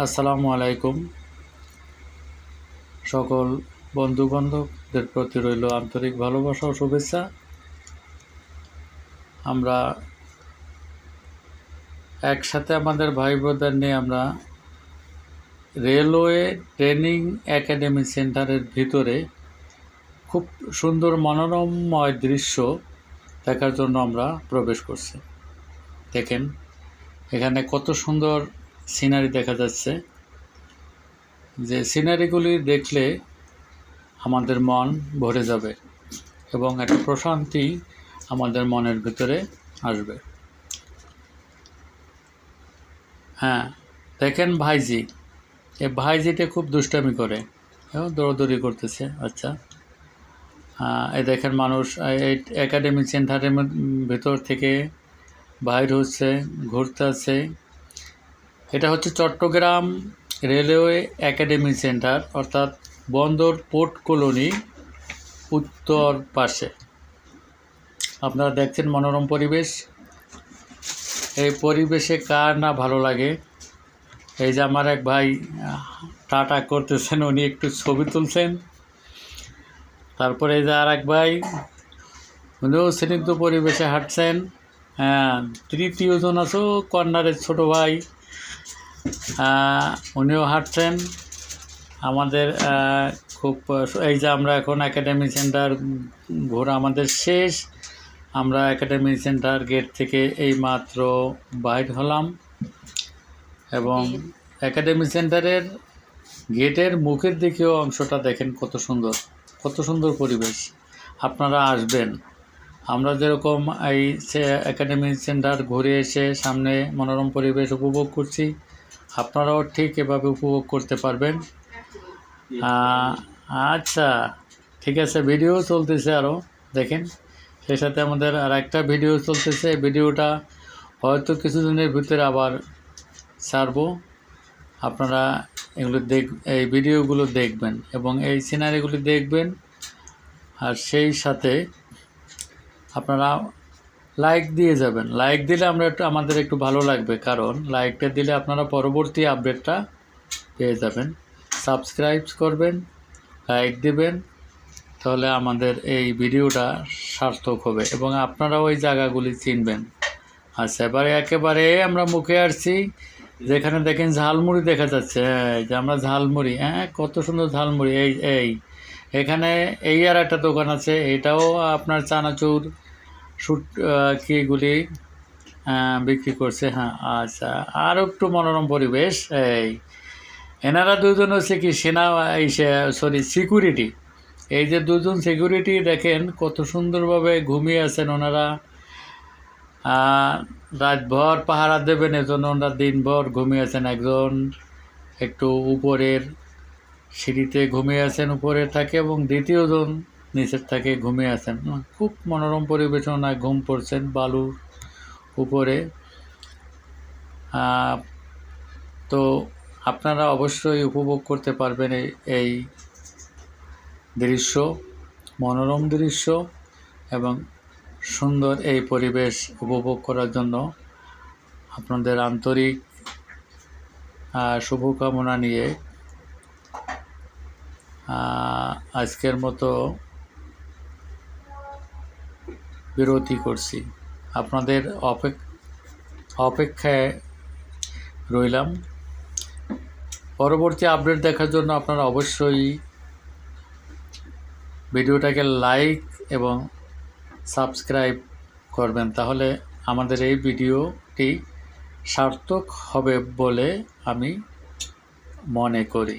আসসালামু আলাইকুম। সকল বন্ধু বান্ধবদের প্রতি রইল আন্তরিক ভালোবাসা ও শুভেচ্ছা। আমরা একসাথে আমাদের ভাই বোনদের নিয়ে আমরা রেলওয়ে ট্রেনিং একাডেমি সেন্টারের ভিতরে খুব সুন্দর মনোরমময় দৃশ্য দেখার জন্য আমরা প্রবেশ করছি। দেখেন, এখানে কত সুন্দর সিনারি দেখা যাচ্ছে। যে সিনারিগুলি দেখলে আমাদের মন ভরে যাবে এবং একটা প্রশান্তি আমাদের মনের ভিতরে আসবে। হ্যাঁ দেখেন ভাইজি। এ ভাইজিটা খুব দুষ্টামি করে। এবং দৌড়দৌড়ি করতেছে আচ্ছা। হ্যাঁ, এই দেখেন মানুষ এই একাডেমিক সেন্টারের ভেতর থেকে বাইর হচ্ছে ঘুরতে আছে এটা হচ্ছে চট্টগ্রাম রেলওয়ে একাডেমি সেন্টার, অর্থাৎ বন্দর পোর্ট কলোনি উত্তর পাশে। আপনারা দেখছেন মনোরম পরিবেশ। এই পরিবেশে কার না ভালো লাগে? এই যে আমার এক ভাই, টাটা করতেছেন, উনি একটু ছবি তুলছেন। তারপরে এই যে আর এক ভাই, উনিও স্নিগ্ধ পরিবেশে হাঁটছেন। হ্যাঁ তৃতীয় জন আছো, কর্নারের ছোট ভাই। উনিও হাঁটছেন। আমাদের খুব এই যে আমরা এখন একাডেমি সেন্টার ঘোরা আমাদের শেষ। আমরা একাডেমি সেন্টার গেট থেকে এই মাত্র বাইর হলাম এবং একাডেমি সেন্টারের গেটের মুখের দিকেও অংশটা দেখেন কত সুন্দর কত সুন্দর পরিবেশ। আপনারা আসবেন। আমরা যেরকম এই একাডেমি সেন্টার ঘুরে এসে সামনে মনোরম পরিবেশ উপভোগ করছি আপনারাও ঠিক এভাবে উপভোগ করতে পারবেন। আচ্ছা ঠিক আছে ভিডিও চলতেছে আরও দেখেন। সেই সাথে আমাদের আর একটা ভিডিও চলতেছে ভিডিওটা হয়তো কিছুদিনের ভিতরে আবার ছাড়বো। আপনারা এগুলো দেখ, এই ভিডিওগুলো দেখবেন এবং এই সিনারিগুলি দেখবেন। আর সেই সাথে আপনারা লাইক দিয়ে যাবেন। লাইক দিলে আমরা একটু আমাদের একটু ভালো লাগবে। কারণ লাইকটা দিলে আপনারা পরবর্তী আপডেটটা পেয়ে যাবেন। সাবস্ক্রাইব করবেন লাইক দেবেন তাহলে আমাদের এই ভিডিওটা সার্থক হবে এবং আপনারা ওই জায়গাগুলি চিনবেন। আচ্ছা এবারে একেবারে আমরা মুখে আসছি। যেখানে দেখেন ঝালমুড়ি দেখা যাচ্ছে। হ্যাঁ, যে আমরা ঝালমুড়ি হ্যাঁ কত সুন্দর ঝালমুড়ি। এই এই এখানে এই আর একটা দোকান আছে। এটাও আপনার চানাচুর শুট আহ, কি এগুলি বিক্রি করছে হ্যাঁ আচ্ছা। আর একটু মনোরম পরিবেশ এই এনারা দুজন হচ্ছে কি সেনা এই সরি সিকিউরিটি এই যে দুজন সিকিউরিটি দেখেন কত সুন্দরভাবে ঘুমিয়ে আছেন ওনারা। রাতভর পাহারা দেবেন এজন্য ওনারা দিনভর ঘুমিয়ে আছেন। একজন একটু উপরের সিঁড়িতে ঘুমিয়ে আছেন উপরে থাকে এবং দ্বিতীয়জন নিচের থেকে, ঘুমিয়ে আছেন খুব মনোরম পরিবেশনায় ঘুম পড়ছেন বালুর উপরে। তো আপনারা অবশ্যই উপভোগ করতে পারবেন এই দৃশ্য, মনোরম দৃশ্য এবং সুন্দর এই পরিবেশ উপভোগ করার জন্য আপনাদের আন্তরিক শুভকামনা নিয়ে আজকের মতো বিরতি করছি। আপনাদের অপেক, অপেক্ষায় রইলাম। পরবর্তী আপডেট দেখার জন্য আপনারা অবশ্যই ভিডিওটাকে লাইক এবং সাবস্ক্রাইব করবেন। তাহলে আমাদের এই ভিডিওটি সার্থক হবে বলে আমি মনে করি।